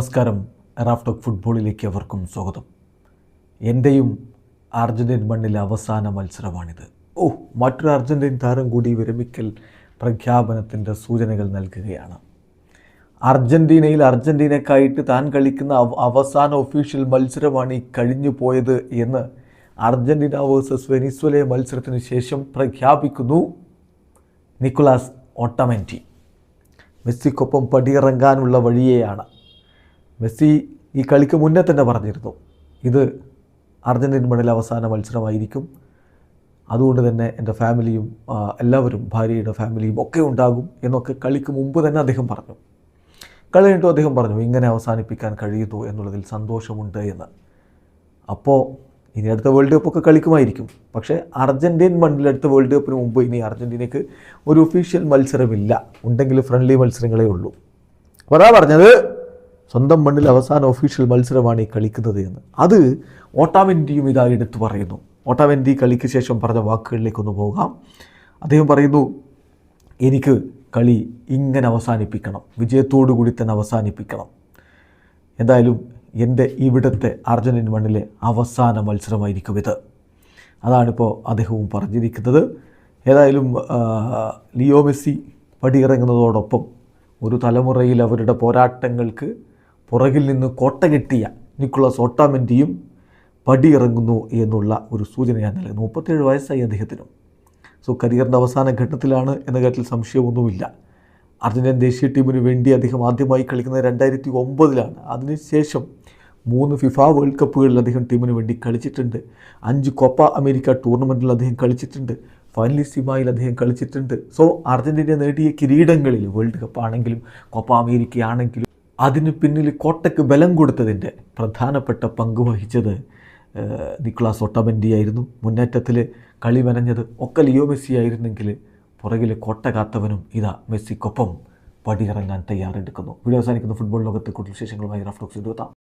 നമസ്കാരം. റാഫ്റ്റോക്ക് ഫുട്ബോളിലേക്ക് അവർക്കും സ്വാഗതം. എന്റെയും അർജന്റീൻ മണ്ണിലെ അവസാന മത്സരമാണിത്. ഓ മറ്റൊരു അർജന്റീൻ താരം കൂടി വിരമിക്കൽ പ്രഖ്യാപനത്തിന്റെ സൂചനകൾ നൽകുകയാണ്. അർജന്റീനയിൽ അർജന്റീനക്കായിട്ട് താൻ കളിക്കുന്ന അവസാന ഒഫീഷ്യൽ മത്സരമാണ് ഈ കഴിഞ്ഞു പോയത് എന്ന് അർജന്റീന വേഴ്സസ് വെനിസ്വലെ മത്സരത്തിന് ശേഷം പ്രഖ്യാപിക്കുന്നു നിക്കുലാസ് ഓട്ടമെന്റി മെസ്സിക്കൊപ്പം പടിയിറങ്ങാനുള്ള വഴിയെയാണ്. മെസ്സി ഈ കളിക്ക് മുന്നേ തന്നെ പറഞ്ഞിരുന്നു. ഇത് അർജന്റീൻ മണ്ണിലെ അവസാന മത്സരമായിരിക്കും. അതുകൊണ്ട് തന്നെ എന്റെ ഫാമിലിയും എല്ലാവരും ഭാര്യയുടെ ഫാമിലിയും ഒക്കെ ഉണ്ടാകും എന്നൊക്കെ കളിക്ക് മുമ്പ് തന്നെ അദ്ദേഹം പറഞ്ഞു. കളി കഴിഞ്ഞിട്ടും അദ്ദേഹം പറഞ്ഞു ഇങ്ങനെ അവസാനിപ്പിക്കാൻ കഴിയുന്നു എന്നുള്ളതിൽ സന്തോഷമുണ്ട് എന്ന്. അപ്പോൾ ഇനി അടുത്ത വേൾഡ് കപ്പൊക്കെ കളിക്കുമായിരിക്കും. പക്ഷേ അർജന്റീൻ മണ്ണിൽ അടുത്ത വേൾഡ് കപ്പിന് മുമ്പ് ഇനി അർജന്റീനയ്ക്ക് ഒരു ഒഫീഷ്യൽ മത്സരമില്ല. ഉണ്ടെങ്കിൽ ഫ്രണ്ട്ലി മത്സരങ്ങളേ ഉള്ളൂ. അപ്പോൾ അതാ പറഞ്ഞത്. സ്വന്തം മണ്ണിൽ അവസാന ഒഫീഷ്യൽ മത്സരമാണ് ഈ കളിക്കുന്നത് എന്ന്. അത് ഓട്ടാമെന്റിയും ഇതാ എടുത്തു പറയുന്നു. ഓട്ടാമെന്റി കളിക്ക് ശേഷം പറഞ്ഞ വാക്കുകളിലേക്കൊന്ന് പോകാം. അദ്ദേഹം പറയുന്നു എനിക്ക് കളി ഇങ്ങനെ അവസാനിപ്പിക്കണം. വിജയത്തോടു കൂടി തന്നെ അവസാനിപ്പിക്കണം. എന്തായാലും എന്റെ ഇവിടുത്തെ അർജന്റീൻ മണ്ണിലെ അവസാന മത്സരമായിരിക്കും ഇത്. അതാണിപ്പോൾ അദ്ദേഹവും പറഞ്ഞിരിക്കുന്നത്. ഏതായാലും ലിയോ മെസ്സി പടിയിറങ്ങുന്നതോടൊപ്പം ഒരു തലമുറയിൽ അവരുടെ പോരാട്ടങ്ങൾക്ക് പുറകിൽ നിന്ന് കോട്ട കെട്ടിയ നിക്കുളസ് ഓട്ടാമെന്റിയും പടിയിറങ്ങുന്നു എന്നുള്ള ഒരു സൂചന ഞാൻ നൽകുന്നു. മുപ്പത്തേഴ് വയസ്സായി അദ്ദേഹത്തിനും. സോ കരിയറിന്റെ അവസാന ഘട്ടത്തിലാണ് എന്ന കാര്യത്തിൽ സംശയമൊന്നുമില്ല. അർജന്റീൻ ദേശീയ ടീമിന് വേണ്ടി അദ്ദേഹം ആദ്യമായി കളിക്കുന്നത് രണ്ടായിരത്തി ഒമ്പതിലാണ് അതിനുശേഷം മൂന്ന് ഫിഫ വേൾഡ് കപ്പുകളിൽ അദ്ദേഹം ടീമിന് വേണ്ടി കളിച്ചിട്ടുണ്ട്. അഞ്ച് കോപ്പ അമേരിക്ക ടൂർണമെന്റിൽ അദ്ദേഹം കളിച്ചിട്ടുണ്ട്. ഫൈനലിസിമയിൽ അദ്ദേഹം കളിച്ചിട്ടുണ്ട്. സോ അർജന്റീന നേടിയ കിരീടങ്ങളിൽ വേൾഡ് കപ്പ് ആണെങ്കിലും കോപ്പ അമേരിക്ക ആണെങ്കിലും അതിന് പിന്നിൽ കോട്ടയ്ക്ക് ബലം കൊടുത്തതിന്റെ പ്രധാനപ്പെട്ട പങ്ക് വഹിച്ചത് നിക്കുളാസ് ഒട്ടബൻഡി ആയിരുന്നു മുന്നേറ്റത്തിൽ കളി മെനഞ്ഞത് ഒക്കെ ലിയോ മെസ്സി ആയിരുന്നെങ്കിൽ പുറകിൽ കോട്ട കാത്തവനും ഇതാ മെസ്സിക്കൊപ്പം പടിയിറങ്ങാൻ തയ്യാറെടുക്കുന്നു. വീഡിയോ അവസാനിക്കുന്ന. ഫുട്ബോൾ ലോകത്തെ കൂടുതൽ വിശേഷങ്ങളുമായി റഫ്ലോക്സ് എത്താം